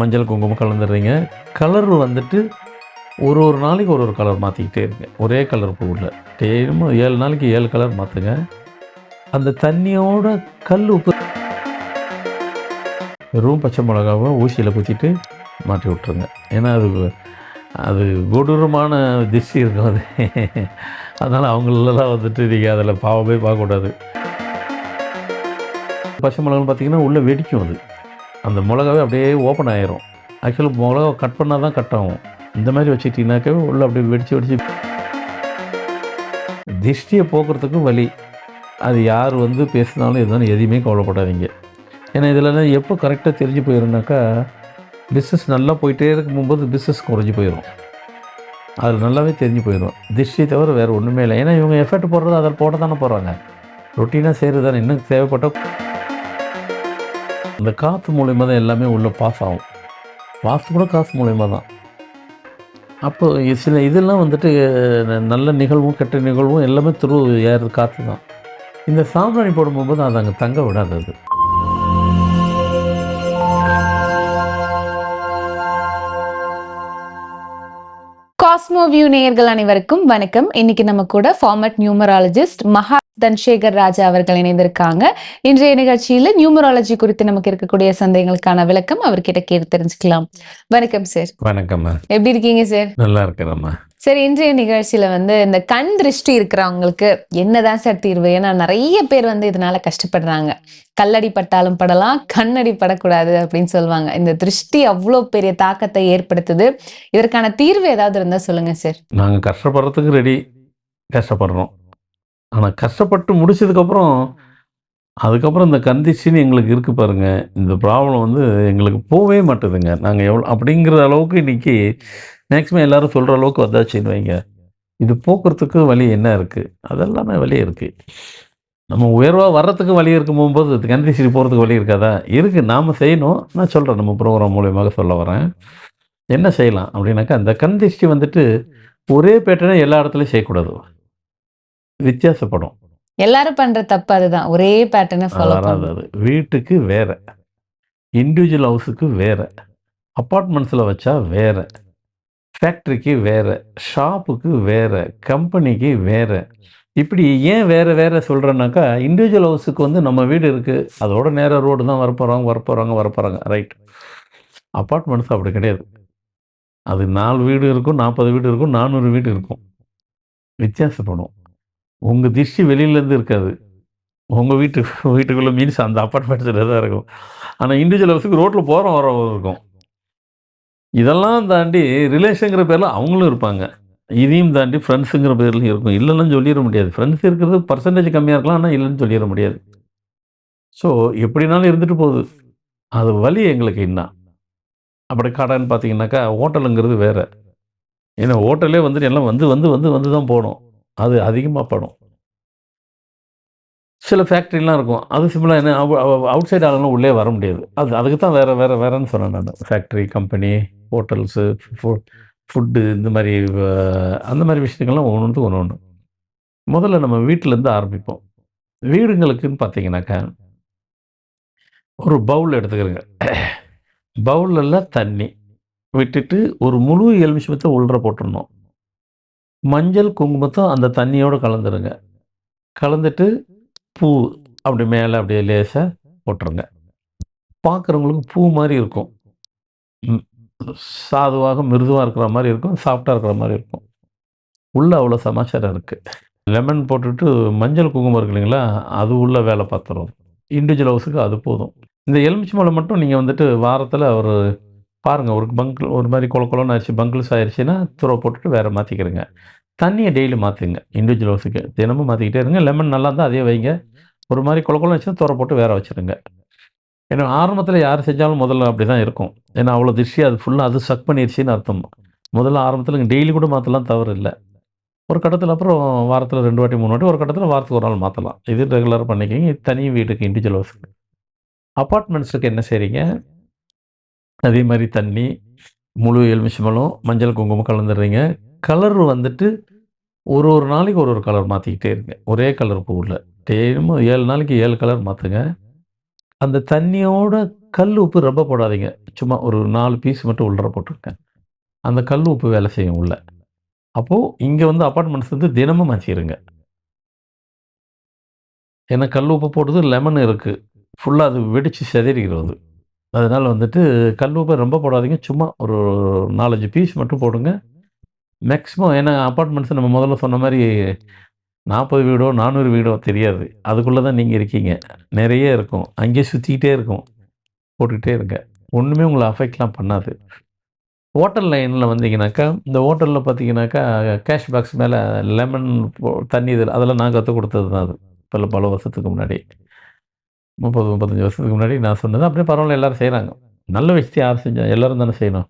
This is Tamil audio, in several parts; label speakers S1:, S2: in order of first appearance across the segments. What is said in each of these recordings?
S1: மஞ்சள் குங்குமம் கலந்துடுறீங்க. கலர் வந்துட்டு ஒரு ஒரு நாளைக்கு ஒரு ஒரு கலர் மாற்றிக்கிட்டே இருங்க. ஒரே கலர் பூவில் டெய்லியும் ஏழு நாளைக்கு ஏழு கலர் மாற்றுங்க அந்த தண்ணியோட கல் உப்பு வெறும் பச்சை மிளகாவை ஊசியில் குத்திட்டு மாட்டி விட்ருங்க ஏன்னா அது அது கொடூரமான திஷ்டி இருக்கும் அது. அதனால் அவங்களெல்லாம் வந்துட்டு நீங்கள் அதில் பாவமே பார்க்கக்கூடாது. பச்சை மிளகான்னு பார்த்தீங்கன்னா உள்ளே வெடிக்கும் அது. அந்த மிளகாவே அப்படியே ஓப்பன் ஆயிரும். ஆக்சுவலாக மிளகா கட் பண்ணால் தான் கட் ஆகும். இந்த மாதிரி வச்சுக்கிட்டீங்கன்னாக்கவே உள்ளே அப்படியே வெடிச்சு வெடிச்சு திஷ்டியை போக்குறதுக்கும் வழி அது யார் வந்து பேசினாலும் எதுனாலும் எதையுமே கவலைப்படாதீங்க. ஏன்னா இதிலலாம் எப்போ கரெக்டாக தெரிஞ்சு போயிருந்தாக்கா பிஸ்னஸ் நல்லா போயிட்டே இருக்கும்போது பிஸ்னஸ் குறைஞ்சி போயிடும் அதில் நல்லாவே தெரிஞ்சு போயிடும் திஷ்டி தவிர வேறு ஒன்றுமே இல்லை. ஏன்னா இவங்க எஃபர்ட் போடுறது அதில் போட தானே போகிறாங்க ரொட்டீனாக செய்கிறது தானே இன்னும் தேவைப்பட்ட இந்த காற்று மூலயமா தான் எல்லாமே உள்ளே பாஸ் ஆகும். வாஸ்து கூட காசு மூலயமா தான். அப்போ சில இதெல்லாம் வந்துட்டு நல்ல நிகழ்வும் கெட்ட நிகழ்வும் எல்லாமே துரு ஏறது காற்று தான். இந்த சாம்பிராணி போடும்போது அது அங்கே தங்க விடாது அது.
S2: காஸ்மோ வியூ நேயர்கள் அனைவருக்கும் வணக்கம். இன்னைக்கு நம்ம கூட ஃபார்மட் நியூமராலஜிஸ்ட் மகா தன்சேகர் ராஜா அவர்கள் இணைந்திருக்காங்க. இன்றைய நிகழ்ச்சியில நியூமராலஜி குறித்து நமக்கு இருக்கக்கூடிய சந்தேகங்களுக்கான விளக்கம் அவர்கிட்ட கேட்டு தெரிஞ்சுக்கலாம். வணக்கம் சார்
S1: வணக்கம்மா
S2: எப்படி இருக்கீங்க சார்
S1: நல்லா இருக்கிறேம்மா
S2: சார் இன்றைய நிகழ்ச்சியில வந்து இந்த கண் திருஷ்டி இருக்கிறவங்களுக்கு என்னதான் சார் தீர்வு? ஏன்னா நிறைய பேர் வந்து இதனால கஷ்டப்படுறாங்க. கல்லடி பட்டாலும் படலாம் கண்ணடி படக்கூடாது அப்படின்னு சொல்லுவாங்க. இந்த திருஷ்டி அவ்வளோ பெரிய தாக்கத்தை ஏற்படுத்துது. இதற்கான தீர்வு ஏதாவது இருந்தா சொல்லுங்க சார்
S1: நாங்கள் கஷ்டப்படுறதுக்கு ரெடி கஷ்டப்படுறோம். ஆனால் கஷ்டப்பட்டு முடிச்சதுக்கப்புறம் அதுக்கப்புறம் இந்த கண்டிஷன் எங்களுக்கு இருக்குது பாருங்கள் இந்த ப்ராப்ளம் வந்து எங்களுக்கு போகவே மாட்டேதுங்க. நாங்கள் எவ்வளோ அப்படிங்கிற அளவுக்கு இன்றைக்கி மேக்ஸிமம் எல்லாரும் சொல்கிற அளவுக்கு வந்தாச்சுன்னு வைங்க. இது போக்குறதுக்கு வழி என்ன இருக்குது அதெல்லாமே வழி இருக்குது நம்ம உயர்வாக வர்றதுக்கு வழி இருக்கும் போகும்போது கண்டிஷன் போகிறதுக்கு வழி இருக்காதா? இருக்குது நாம் செய்யணும். நான் சொல்கிறேன் நம்ம ப்ரோக்ராம் மூலியமாக சொல்ல வரேன். என்ன செய்யலாம்? அப்படின்னாக்கா அந்த கந்திஷ்டி வந்துட்டு ஒரே பேட்டர்னை எல்லா இடத்துலையும் செய்யக்கூடாது. வித்தியாசப்படும்.
S2: எல்லாரும் பண்ற தப்பு அதுதான். ஒரே பேட்டர்னை ஃபாலோ
S1: அது வீட்டுக்கு வேற. இண்டிவிஜுவல் ஹவுஸுக்கு வேற. அப்பார்ட்மெண்ட்ஸில் வச்சா வேற. ஃபேக்ட்ரிக்கு வேற. ஷாப்புக்கு வேற. கம்பெனிக்கு வேற. இப்படி ஏன் வேற வேற சொல்கிறேன்னாக்கா இண்டிவிஜுவல் ஹவுஸுக்கு வந்து நம்ம வீடு இருக்குது அதோட நேர ரோடு தான் வரப்போகிறாங்க வரப்போகிறாங்க வரப்போகிறாங்க ரைட் அப்பார்ட்மெண்ட்ஸ் அப்படி கிடையாது. அது நாலு வீடு இருக்கும் நாற்பது வீடு இருக்கும் நானூறு வீடு இருக்கும். வித்தியாசப்படும். உங்கள் திருஷ்டி வெளியிலேருந்து இருக்காது. உங்கள் வீட்டு வீட்டுக்குள்ளே மீன்ஸ் அந்த அப்பார்ட்மெண்ட்ஸில் தான் இருக்கும். ஆனால் இண்டிவிஜுவல் ஹவுஸுக்கு ரோட்டில் போகிறோம் வரவங்க இருக்கும். இதெல்லாம் தாண்டி ரிலேஷனுங்கிற பேரில் அவங்களும் இருப்பாங்க. இதையும் தாண்டி ஃப்ரெண்ட்ஸுங்கிற பேர்லையும் இருக்கும். இல்லைன்னு சொல்லிட முடியாது. ஃப்ரெண்ட்ஸ் இருக்கிறது பர்சன்டேஜ் கம்மியாக இருக்கலாம். ஆனால் இல்லைன்னு சொல்லிட முடியாது. ஸோ எப்படினாலும் இருந்துட்டு போகுது. அது வழி எங்களுக்கு என்ன? அப்படி கடைன்னு பார்த்தீங்கன்னாக்கா ஹோட்டலுங்கிறது வேறு. ஏன்னா ஹோட்டலே வந்துட்டு எல்லாம் வந்து வந்து வந்து வந்து தான் போகணும். அது அதிகமாக படும். சில ஃபேக்ட்ரிலாம் இருக்கும். அது சிம்பிளாக என்ன அவுட் சைடு ஆளுங்களும் உள்ளே வர முடியாது. அது அதுக்கு தான் வேறு வேறு வேறேன்னு சொன்னேன் நான். ஃபேக்ட்ரி கம்பெனி ஹோட்டல்ஸு ஃபுட்டு இந்த மாதிரி அந்த மாதிரி விஷயங்கள்லாம் ஒன்று ஒன்று ஒன்று முதல்ல நம்ம வீட்டிலேருந்து ஆரம்பிப்போம். வீடுங்களுக்குன்னு பார்த்தீங்கன்னாக்கா ஒரு பவுல் எடுத்துக்கிறங்க. பவுலில் தண்ணி விட்டுட்டு ஒரு முழு எலுமிச்சமத்தை உள்ளே போட்டுடணும். மஞ்சள் குங்குமத்தும் அந்த தண்ணியோடு கலந்துருங்க. கலந்துட்டு பூ அப்படி மேலே அப்படியே லேசாக போட்டுருங்க. பார்க்குறவங்களுக்கு பூ மாதிரி இருக்கும். ம், சாதுவாக மிருதுவாக இருக்கிற மாதிரி இருக்கும் சாஃப்டாக இருக்கிற மாதிரி இருக்கும். உள்ளே அவ்வளோ சமாச்சாரம் இருக்குது லெமன் போட்டுட்டு மஞ்சள் குங்குமம் இருக்கு இல்லைங்களா அது உள்ள வேலை பார்த்துரும். இண்டிவிஜுவல் ஹவுஸுக்கு அது போதும். இந்த எலுமிச்சை மலை மட்டும் நீங்கள் வந்துட்டு வாரத்தில் ஒரு பாருங்கள் ஒரு பங்கு ஒரு மாதிரி கொல கொலன்னு ஆயிடுச்சு பங்கிள்ஸ் ஆயிடுச்சுன்னா துறை போட்டுட்டு வேறு மாற்றிக்கிறேங்க தண்ணியை டெய்லி மாற்றுங்க இண்டிவிஜுவல் ஹவுஸுக்கு தினமும் மாற்றிக்கிட்டே இருங்க. லெமன் நல்லா இருந்தால் அதே வைங்க. ஒரு மாதிரி கொல கொலம் வச்சுன்னா துறை போட்டு வேற வச்சுருங்க. ஏன்னா ஆரம்பத்தில் யார் செஞ்சாலும் முதல்ல அப்படி தான் இருக்கும். ஏன்னா அவ்வளோ திருஷ்டி அது ஃபுல்லாக அது சக் பண்ணிருச்சுன்னு அர்த்தம். முதல்ல ஆரம்பத்தில் டெய்லி கூட மாற்றலாம் தவறு இல்லை. ஒரு கட்டத்தில் அப்புறம் வாரத்தில் ரெண்டு வாட்டி மூணு வாட்டி ஒரு கட்டத்தில் வாரத்துக்கு ஒரு நாள் மாற்றலாம் இது ரெகுலராக பண்ணிக்கிங்க. இது தனி வீட்டுக்கு இண்டிவிஜுவல் ஹவுஸுக்கு அப்பார்ட்மெண்ட்ஸுக்கு என்ன செய்கிறீங்க அதே மாதிரி தண்ணி முழு எலுமிச்சம்பழம் மஞ்சள் குங்குமம் கலந்துடுறீங்க. கலர் வந்துட்டு ஒரு ஒரு நாளைக்கு ஒரு ஒரு கலர் மாற்றிக்கிட்டே இருங்க ஒரே கலர் பூவில் டெய்லியும் ஏழு நாளைக்கு ஏழு கலர் மாற்றுங்க அந்த தண்ணியோட கல் உப்பு ரொம்ப போடாதீங்க. சும்மா ஒரு நாலு பீஸ் மட்டும் உள்ளர போட்டிருக்கேன் அந்த கல் உப்பு வேலை செய்யும் உள்ள. அப்போது இங்கே வந்து அப்பார்ட்மெண்ட்ஸ் வந்து தினமும் மாற்றிடுங்க ஏன்னா கல் உப்பு போடுறது லெமன் இருக்குது ஃபுல்லாக அது வெடித்து செதறிக்கிறது அது. வந்துட்டு கல் உப்பை ரொம்ப போடாதீங்க. சும்மா ஒரு 4, 5 பீஸ் மட்டும் போடுங்க. மேக்ஸிமம் ஏன்னா அப்பார்ட்மெண்ட்ஸ் நம்ம முதல்ல சொன்ன மாதிரி நாற்பது வீடோ, 400 வீடோ தெரியாது. அதுக்குள்ளே தான் நீங்கள் இருக்கீங்க. நிறைய இருக்கும். அங்கேயே சுற்றிக்கிட்டே இருக்கும். போட்டுக்கிட்டே இருங்க. ஒன்றுமே உங்களை அஃபெக்ட்லாம் பண்ணாது. ஹோட்டல் லைனில் வந்தீங்கனாக்கா, இந்த ஹோட்டலில் பார்த்தீங்கனாக்கா, கேஷ் பாக்ஸ் மேலே லெமன் தண்ணி இதில் அதெல்லாம் நான் கற்றுக் கொடுத்தது தான் அது. பல பல வருஷத்துக்கு முன்னாடி. 30, 35 வருஷத்துக்கு முன்னாடி நான் சொன்னது. அப்படியே பரவாயில்ல எல்லாரும் செய்கிறாங்க நல்ல விஷயத்தையும் யார் செஞ்சால் எல்லோரும் தானே செய்யணும்.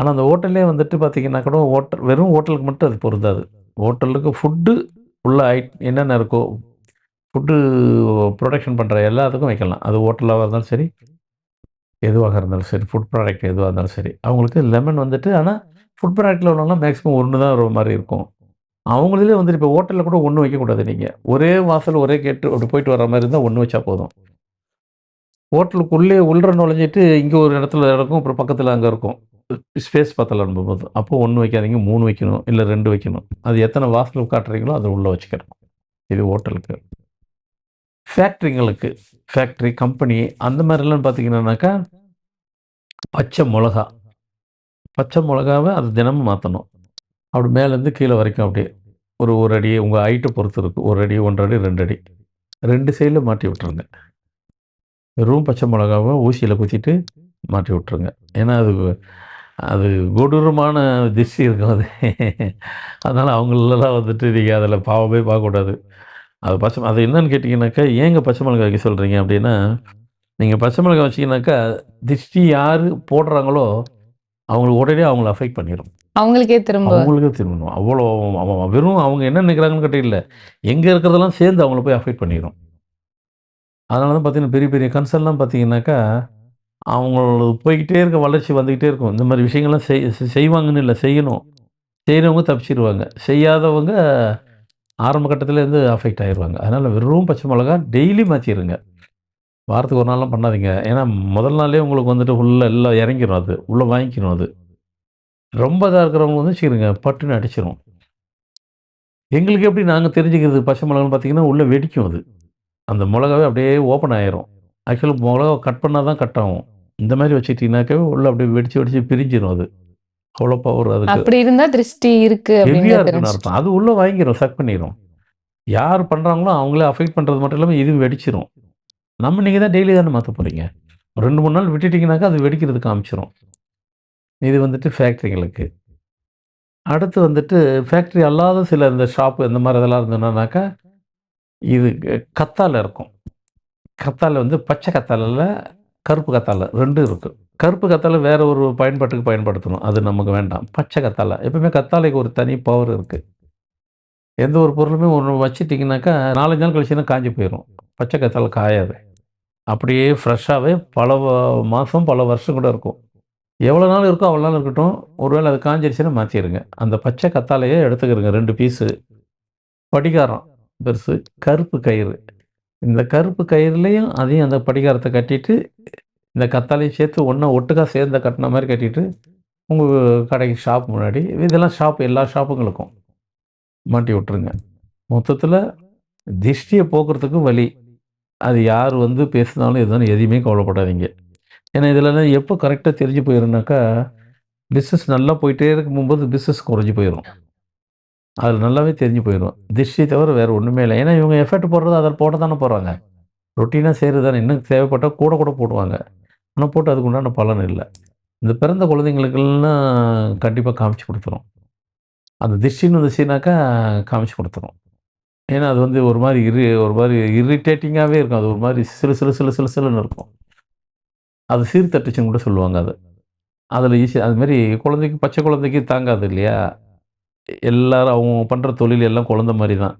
S1: ஆனால் அந்த ஹோட்டல்லே வந்துட்டு பார்த்தீங்கன்னா கூட ஹோட்டல் வெறும் ஹோட்டலுக்கு மட்டும் அது பொருந்தாது. ஹோட்டலுக்கு ஃபுட்டு உள்ள ஐ என்னென்ன இருக்கோ, ஃபுட்டு ப்ரொடக்ஷன் பண்ணுற எல்லாத்துக்கும் வைக்கலாம். அது ஹோட்டலாக இருந்தாலும் சரி, எதுவாக இருந்தாலும் சரி, ஃபுட் ப்ராடக்ட் எதுவாக இருந்தாலும் சரி. அவங்களுக்கு லெமன் வந்துட்டு ஆனால் ஃபுட் ப்ராடக்ட்டில் உள்ளவங்களாம் மேக்ஸிமம் ஒன்று தான் ஒரு மாதிரி இருக்கும். அவங்களே வந்துட்டு இப்போ ஹோட்டலில் கூட ஒன்று வைக்கக்கூடாது நீங்கள் ஒரே வாசல், ஒரே கேட்டு அப்படி போயிட்டு வர மாதிரி இருந்தால் ஒன்று வச்சா போதும். ஹோட்டலுக்குள்ளே உள்ள நுழைஞ்சிட்டு இங்கே ஒரு இடத்துல இருக்கும். அப்புறம் பக்கத்தில் அங்கே இருக்கும். ஸ்பேஸ் பத்தலன்னும்போது. அப்போ ஒன்று வைக்காதீங்க. மூணு வைக்கணும். இல்லை ரெண்டு வைக்கணும். அது எத்தனை வாசல் காட்டுறீங்களோ அதை உள்ளே வச்சுக்கணும். இது ஹோட்டலுக்கு. ஃபேக்ட்ரிங்களுக்கு ஃபேக்ட்ரி, கம்பெனி அந்த மாதிரிலாம் பார்த்தீங்கன்னாக்கா, பச்சை மிளகா பச்சை மிளகாவை அது தினமும் மாற்றணும் அப்படி மேலேருந்து கீழே வரைக்கும் அப்படியே. ஒரு ஒரு அடி உங்கள் ஹைட்டை பொறுத்து இருக்குது ஒரு அடி, 1 1/2 அடி, ரெண்டு அடி. ரெண்டு சைடில் மாட்டி விட்டுருங்க. வெறும் பச்சை மிளகாவை ஊசியில் குத்திட்டு மாட்டி விட்டுருங்க. ஏன்னா அது அது கொடூரமான திஷ்டி இருக்கும் அது. அதனால அவங்களலாம் வந்துட்டு நீங்க அதில பாவமே பார்க்கக்கூடாது. அது பச்சை அது என்னன்னு கேட்டீங்கன்னாக்கா, ஏங்க பச்சை மிளகாய் வைக்க சொல்றீங்க அப்படின்னா, நீங்க பச்சை மிளகாய் வச்சீங்கன்னாக்கா, திஷ்டி யாரு போடுறாங்களோ, அவங்களுக்கு உடனே அவங்கள அஃபெக்ட் பண்ணிரும்.
S2: அவங்களுக்கே திரும்ப
S1: அவங்களுக்கே திரும்பணும். அவ்வளோ அவ வெறும் அவங்க என்ன நினைக்கிறாங்கன்னு கேட்டா இல்ல. எங்க இருக்கிறதெல்லாம் சேர்ந்து அவங்கள போய் அஃபெக்ட் பண்ணிரும். அதனால தான் பார்த்தீங்கன்னா, பெரிய பெரிய கன்சர்ன்லாம் பார்த்தீங்கன்னாக்கா, அவங்களோட போய்கிட்டே இருக்க வளர்ச்சி வந்துக்கிட்டே இருக்கும். இந்த மாதிரி விஷயங்கள்லாம் செய் செய்வாங்கன்னு இல்லை செய்யணும். செய்கிறவங்க தப்பிச்சிடுவாங்க செய்யாதவங்க ஆரம்ப கட்டத்துலேருந்து அஃபெக்ட் ஆகிடுவாங்க அதனால் வெறும் பச்சை மிளகா டெய்லி மாற்றிடுங்க வாரத்துக்கு ஒரு நாள்லாம் பண்ணாதீங்க. ஏன்னா முதல் நாளே உங்களுக்கு வந்துட்டு உள்ள எல்லாம் இறங்கிரும் அது. உள்ளே வாங்கிக்கணும் அது. ரொம்ப இதாக இருக்கிறவங்க வந்து வச்சுக்கிறோங்க பட்டுன்னு அடிச்சிடும் எங்களுக்கு எப்படி நாங்கள் தெரிஞ்சுக்கிறது பச்சை மிளகான்னு பார்த்தீங்கன்னா, உள்ளே வெடிக்கும் அது. அந்த மிளகாவே அப்படியே ஓப்பன் ஆயிரும். ஆக்சுவலா மிளகாவ கட் பண்ணா தான் கட் ஆகும். இந்த மாரி வச்சுக்கிட்டீங்கன்னாக்கா, உள்ள அப்படியே வெடிச்சு வெடிச்சு பிரிஞ்சிரும் அது. அவ்வளோ பவர் அதுக்கு.
S2: அப்படி இருந்தா திருஷ்டி இருக்கு
S1: இருக்குன்னு. அர்த்தம். அது உள்ள வாங்கிரும், சக் பண்ணிரும். யார் பண்றாங்களோ அவங்களே அஃபெக்ட் பண்றது மட்டும் இல்லாம இதுவும் வெடிச்சிரும். நம்ம நீங்க தான் டெய்லி தானே மாத்த போறீங்க. 2, 3 நாள் விட்டுட்டீங்கன்னாக்கா, அது வெடிக்கிறது காமிச்சிரும். இது வந்துட்டு ஃபேக்ட்ரிங்களுக்கு. அடுத்து வந்துட்டு ஃபேக்ட்ரி அல்லாத சில இந்த ஷாப் இந்த மாரி இதெல்லாம் இருந்ததுனாக்கா, இது கத்தாழை இருக்கும். கத்தாழை வந்து பச்சை கத்தாழை கருப்பு கத்தாழை ரெண்டும் இருக்குது கருப்பு கத்தாழை வேறு ஒரு பயன்பாட்டுக்கு பயன்படுத்தணும். அது நமக்கு வேண்டாம். பச்சை கத்தாழை. எப்பவுமே கத்தாழைக்கு ஒரு தனி பவர் இருக்குது எந்த ஒரு பொருளுமே ஒன்று வச்சுட்டிங்கனாக்கா நாலஞ்சு நாள் கழிச்சுன்னா காஞ்சி போயிடும் பச்சை கத்தாழை காயாது. அப்படியே ஃப்ரெஷ்ஷாகவே பல மாதம் பல வருஷம் கூட இருக்கும். எவ்வளோ நாள் இருக்கோ அவ்வளோ நாள் இருக்கட்டும். ஒருவேளை அது காஞ்சிருச்சுன்னா மாற்றிடுங்க அந்த பச்சை கத்தாழைய எடுத்துக்கிருங்க ரெண்டு பீஸு. படிகாரம் பெருசு, கருப்பு கயிறு. இந்த கருப்பு கயிறுலையும் அதையும் அந்த படிகாரத்தை கட்டிட்டு, இந்த கத்தாலையும் சேர்த்து ஒன்றா ஒட்டுக்கா சேர்ந்த கட்டின மாதிரி கட்டிட்டு, உங்கள் கடைக்கு ஷாப் முன்னாடி இதெல்லாம் ஷாப் எல்லா ஷாப்புங்களுக்கும் மாட்டி விட்டுருங்க. மொத்தத்தில் திஷ்டியை போக்குறதுக்கு வழி. அது யார் வந்து பேசினாலும் எதுவும் எதையுமே கவலைப்படாதீங்க. ஏன்னா இதுலலாம் எப்போ கரெக்டாக தெரிஞ்சு போயிருந்தாக்கா பிஸ்னஸ் நல்லா போயிட்டே இருக்கும்போது பிஸ்னஸ் குறைஞ்சு போயிடும் அதில் நல்லாவே தெரிஞ்சு போயிடும் திஷ்டி தவிர வேறு ஒன்றுமே இல்லை ஏன்னா இவங்க எஃபர்ட் போடுறது அதில் போட தானே போகிறாங்க ரொட்டீனாக செய்கிறது தானே. இன்னும் தேவைப்பட்டால் கூட கூட போடுவாங்க. ஆனால் போட்டு அதுக்கு உண்டான பலன் இல்லை இந்த பிறந்த குழந்தைங்களுக்கெல்லாம் கண்டிப்பாக காமிச்சு கொடுத்துரும் அந்த திஷ்டின்னு வந்துச்சுனாக்கா காமிச்சு கொடுத்துரும் ஏன்னா அது வந்து ஒரு மாதிரி இரு ஒரு மாதிரி இரிட்டேட்டிங்காகவே இருக்கும். அது ஒரு மாதிரி சிலு சிலு சிலு சிலு சிலுன்னு இருக்கும். அது சீர்தட்டுச்சுன்னு கூட சொல்லுவாங்க அது அதில் ஈஸி அதுமாரி குழந்தைக்கு பச்சை குழந்தைக்கு தாங்காது இல்லையா? எல்லாரும் அவங்க பண்ற தொழில் எல்லாம் குழந்தை மாரி தான்.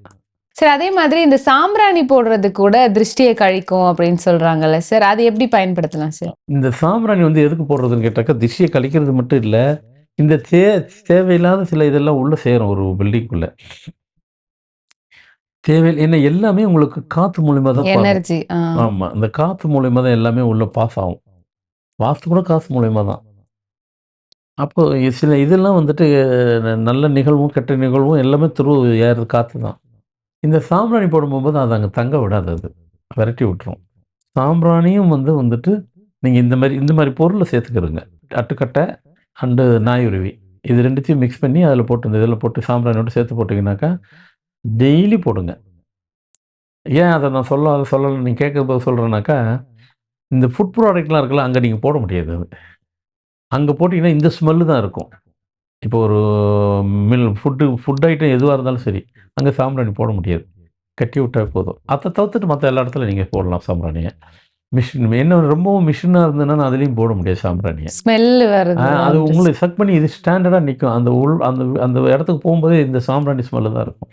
S2: சார் அதே மாதிரி இந்த சாம்பிராணி போடுறது கூட திருஷ்டிய கழிக்கும் அப்படின்னு சொல்றாங்கல்ல சார். அது எப்படி பயன்படுத்தலாம் சார்?
S1: இந்த சாம்பிராணி வந்து எதுக்கு போடுறதுன்னு கேட்டாக்கா, திஷ்டிய கழிக்கிறது மட்டும் இல்ல. இந்த தே தேவையில்லாத சில இதெல்லாம் உள்ள சேரும் ஒரு பில்டிங்குள்ள. தேவையில்ல ஏன்னா எல்லாமே உங்களுக்கு காத்து மூலியமா தான்.
S2: எனர்ஜி. ஆ.
S1: ஆமா. இந்த காத்து மூலியமா தான் எல்லாமே உள்ள பாஸ் ஆகும். வாஸ்து கூட காசு மூலியமா தான். அப்போ சில இதெல்லாம் வந்துட்டு ந நல்ல நிகழ்வும், கெட்ட நிகழ்வும் எல்லாமே த்ரூ ஏறது காற்று தான். இந்த சாம்பிராணி போடும்போது அது அங்கே தங்க விடாது அது. விரட்டி விட்டுரும். சாம்பிராணியும் வந்து வந்துட்டு நீங்கள் இந்த மாதிரி இந்த மாதிரி பொருளை சேர்த்துக்கிருங்க. அட்டுக்கட்டை அண்டு நாயுருவி. இது ரெண்டுத்தையும் மிக்ஸ் பண்ணி அதில் போட்டு இந்த இதில் போட்டு சாம்பிராணியோட சேர்த்து போட்டிங்கனாக்கா டெய்லி போடுங்க. ஏன் அதை நான் சொல்ல சொல்லலை நீங்கள் கேட்கும்போது சொல்கிறேனாக்கா இந்த ஃபுட் ப்ராடக்ட்லாம் இருக்குல்ல, அங்கே நீங்கள் போட முடியாது அது. அங்க போட்டீங்கன்னா இந்த ஸ்மெல்லு தான் இருக்கும். இப்போ ஒரு மில் ஃபுட்டு ஃபுட் ஐட்டம் எதுவா இருந்தாலும் சரி, அங்க சாம்பிராணி போட முடியாது. கட்டி விட்டா போதும். அத தவிர்த்துட்டு மத்த எல்லா இடத்துலயும் நீங்க போடலாம் சாம்பிராணிய. மிஷின் என்ன ரொம்பவும் மிஷினா இருந்ததுன்னா அதிலயும் போட முடியாது சாம்பிராணிய.
S2: ஸ்மெல் வருது.
S1: அது உங்கள சக் பண்ணி இது ஸ்டாண்டர்டா நிக்கும். அந்த உள் அந்த அந்த இடத்துக்கு போம்போதே இந்த சாம்பிராணி ஸ்மெல்லு தான் இருக்கும்.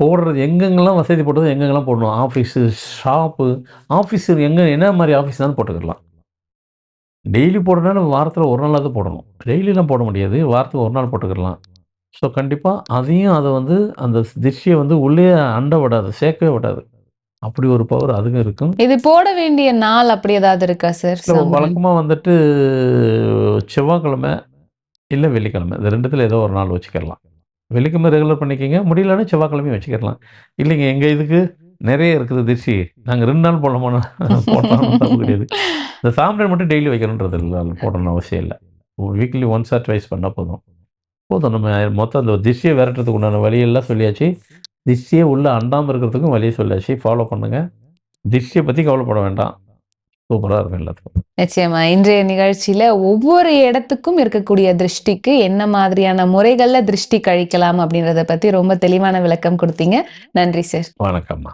S1: போடுறது எங்கெங்கலாம் வசதி போட்டதோ எங்கெங்கலாம் போடணும். ஆஃபீஸு, ஷாப்பு, ஆஃபீஸ் எங்க என்ன மாரி ஆஃபீஸ்னாலும் போட்டுக்கலாம். டெய்லி போடுறதுனால வாரத்தில 1 நாளாவது போடணும். டெய்லிலாம் போட முடியாது. வாரத்துக்கு 1 நாள் போட்டுக்கலாம். ஸோ கண்டிப்பா அதையும் அத வந்து அந்த திஷ்ய வந்து உள்ளயே அண்ட விடாது. சேர்க்கவே விடாது. அப்படி ஒரு பவர் அதுக்கும் இருக்கும்.
S2: இது போட வேண்டிய நாள் அப்படி ஏதாவது இருக்கா சார்?
S1: இல்ல
S2: சாம்பிராணி.
S1: வழக்கமா வந்துட்டு செவ்வாய்க்கிழமை, இல்ல வெள்ளிக்கிழமை. இந்த 2த்துல ஏதோ ஒரு நாள் வச்சுக்கிரலாம். வெள்ளிக்கிழமை ரெகுலர் பண்ணிக்கங்க. முடியலன்னா செவ்வாய்க்கிழமையும் வச்சுக்கிரலாம். இல்லைங்க எங்க இதுக்கு நெறைய இருக்குது திஷ்டி. நாங்க 2 நாள் போடலாமான்னா போட்டாலும் தப்பு கிடையாது. இந்த சாம்பிராணி மட்டும் டெய்லி வைக்கணுன்றது இல்ல. போடணும்னு அவசியம் இல்ல. வீக்லி ஒன்ஸ் ஆர் ட்வைஸ் பண்ணா போதும். போதும் நம்ம மொத்தம் அந்த திஷ்ய விரட்டுறதுக்கு உண்டான வழியெல்லாம் சொல்லியாச்சு. திஷ்யே உள்ள அண்டாம இருக்கிறதுக்கும் வழிய சொல்லியாச்சு. ஃபாலோ பண்ணுங்க. திஷ்ய பத்தி கவலைப்பட வேண்டாம். சூப்பரா இருக்கும் எல்லாத்துக்கும்.
S2: நிச்சயமா. இன்றைய நிகழ்ச்சியில ஒவ்வொரு இடத்துக்கும் இருக்கக்கூடிய திருஷ்டிக்கு என்ன மாதிரியான முறைகள்ல திருஷ்டி கழிக்கலாம் அப்படின்றத பத்தி ரொம்ப தெளிவான விளக்கம் குடுத்தீங்க. நன்றி சார்.
S1: வணக்கம்மா.